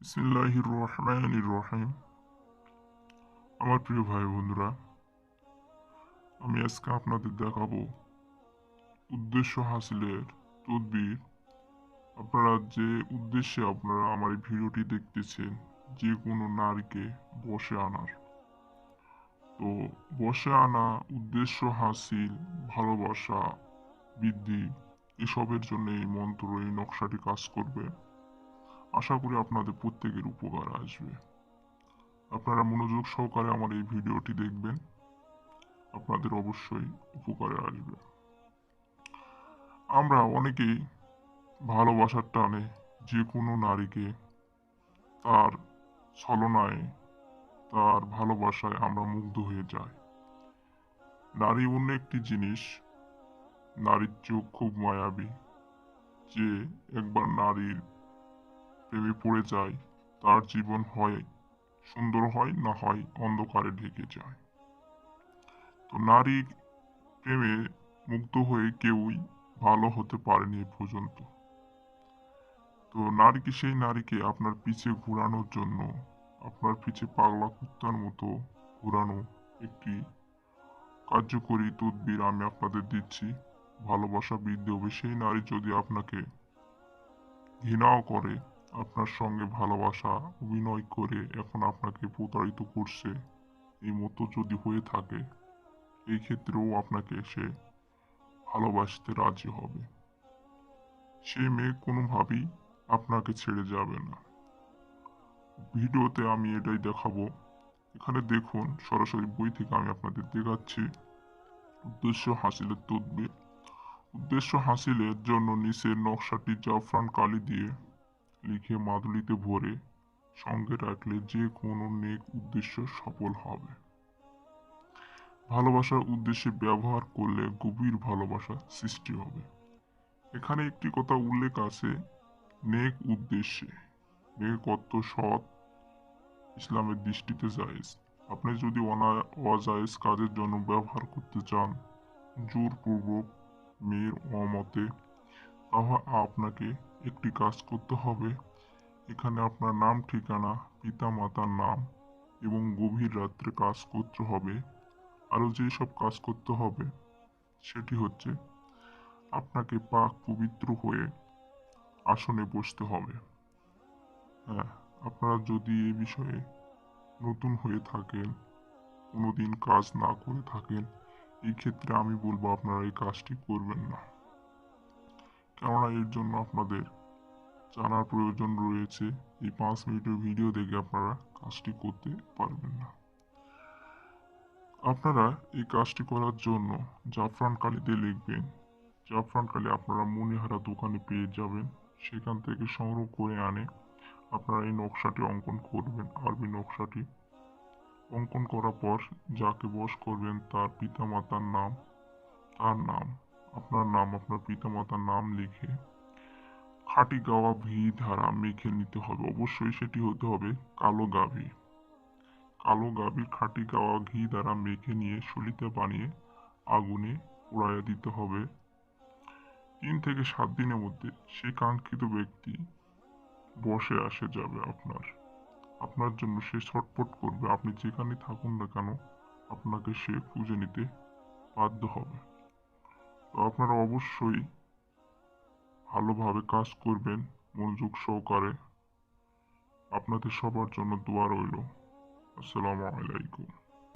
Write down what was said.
বিসমিল্লাহির রহমানির রহিম আমার প্রিয় ভাই বন্ধুরা, আমি আজকে আপনাদের দেখাবো উদ্দেশ্য হাসিলের তদবির। আপনারা যে উদ্দেশ্যে আপনারা আমার এই ভিডিওটি দেখতেছেন, যে কোনো নারীকে বসে আনার। তো বসে আনা, উদ্দেশ্য হাসিল, ভালোবাসা, বৃদ্ধি, এসবের জন্য এই মন্ত্র, এই নকশাটি কাজ করবে। আশা করি আপনাদের প্রত্যেকের উপকার আসবে। আপনারা মনোযোগ সহকারে আমার এই ভিডিওটি দেখবেন। আপনাদের অবশ্যই উপকারে আসবে। আমরা অনেকেই ভালোবাসার টানে যে কোনো নারীকে তার ছলনায়, তার ভালোবাসায় আমরা মুগ্ধ হয়ে যাই। নারী অন্য একটি জিনিস, নারীর চোখ খুব মায়াবী, যে একবার নারীর প্রেমে পড়ে যায়, তার জীবন হয় সুন্দর হয় না হয় অন্ধকারে ঢেকে যায়। তো নারী প্রেমে মুগ্ধ হয়ে কেউই ভালো হতে পারেনি এ পর্যন্ত। তো নারীকে সেই নারীকে আপনার পিছে ঘোরানোর জন্য, আপনার পিছে পাগলা কুত্তার মতো ঘোরানো একটি কার্যকরী তদবির আমি আপনাদের দিচ্ছি? ভালোবাসা বৃদ্ধি হবে। সেই নারী যদি আপনাকে ঘৃণাও করে আপনার সঙ্গে ভালোবাসা, অভিনয় করে এখন আপনাকে প্রতারিত করছে। এই মতো যদি হয়ে থাকে এই ক্ষেত্রেও আপনাকে সে ভালোবাসতে রাজি হবে। সে মেয়ে কোনোভাবেই আপনাকে ছেড়ে যাবে না। ভিডিওতে আমি এটাই দেখাবো। এখানে দেখুন, সরাসরি বই থেকে আমি আপনাদের দেখাচ্ছি উদ্দেশ্য হাসিলের তদবির। উদ্দেশ্য হাসিলের জন্য নিচের নকশাটি জাফরান কালি দিয়ে লিখে মাদুলিতে ভরে সঙ্গে রাখলে যে কোনো নেক উদ্দেশ্য সফল হবে। ভালোবাসার উদ্দেশ্যে ব্যবহার করলে গভীর ভালোবাসা সৃষ্টি হবে। এখানে একটি কথা উল্লেখ আছে, নেক উদ্দেশ্যে। অর্থ সৎ, ইসলামের দৃষ্টিতে জায়েজ। আপনি যদি অজায়েজ কাজের জন্য ব্যবহার করতে চান, জোরপূর্বক মেয়ের অমতে তাহলে আপনাকে একটি কাজ করতে হবে। এখানে আপনার নাম, ঠিকানা পিতা মাতার নাম এবং গভীর রাত্রে কাজ করতে হবে। আরও যেসব কাজ করতে হবে, সেটি হচ্ছে আপনাকে পাক পবিত্র হয়ে আসনে বসতে হবে। হ্যাঁ আপনারা যদি এ বিষয়ে নতুন হয়ে থাকেন, কোনোদিন কাজ না করে থাকেন, এই ক্ষেত্রে আমি বলব আপনারা এই কাজটি করবেন না। কেননা এর জন্য আপনাদের জানার প্রয়োজন রয়েছে। এই পাঁচ মিনিটের ভিডিও দেখে আপনারা কাজটি করতে পারবেন না। আপনারা এই কাজটি করার জন্য জাফরান কালিতে লিখবেন। জাফরান কালি আপনারা মনিহারা দোকানে পেয়ে যাবেন। সেখান থেকে সংগ্রহ করে আনে। আপনারা এই নকশাটি অঙ্কন করবেন। আরবি নকশাটি অঙ্কন করার পর যাকে বস করবেন তার পিতামাতার নাম, তার নাম আপনার নাম, আপনার পিতামাতার নাম লিখে খাঁটি গাওয়া ঘি ধারা মেখে নিতে হবে। অবশ্যই সেটি হতে হবে কালো গাভী। কালো গাভীর খাঁটি গাওয়া ঘি দ্বারা মেখে নিয়ে সলিতে বানিয়ে আগুনে পোড়াইয়া দিতে হবে। তিন থেকে সাত দিনের মধ্যে সেই কাঙ্ক্ষিত ব্যক্তি বসে আসে যাবে আপনার। আপনার জন্য সে ছটপট করবে। আপনি যেখানে থাকুন না কেন, আপনাকে সে খুঁজে নিতে বাধ্য হবে। তো আপনারা অবশ্যই ভালোভাবে কাজ করবেন, মনোযোগ সহকারে। আপনাদের সবার জন্য দোয়া রইল। আসসালামু আলাইকুম।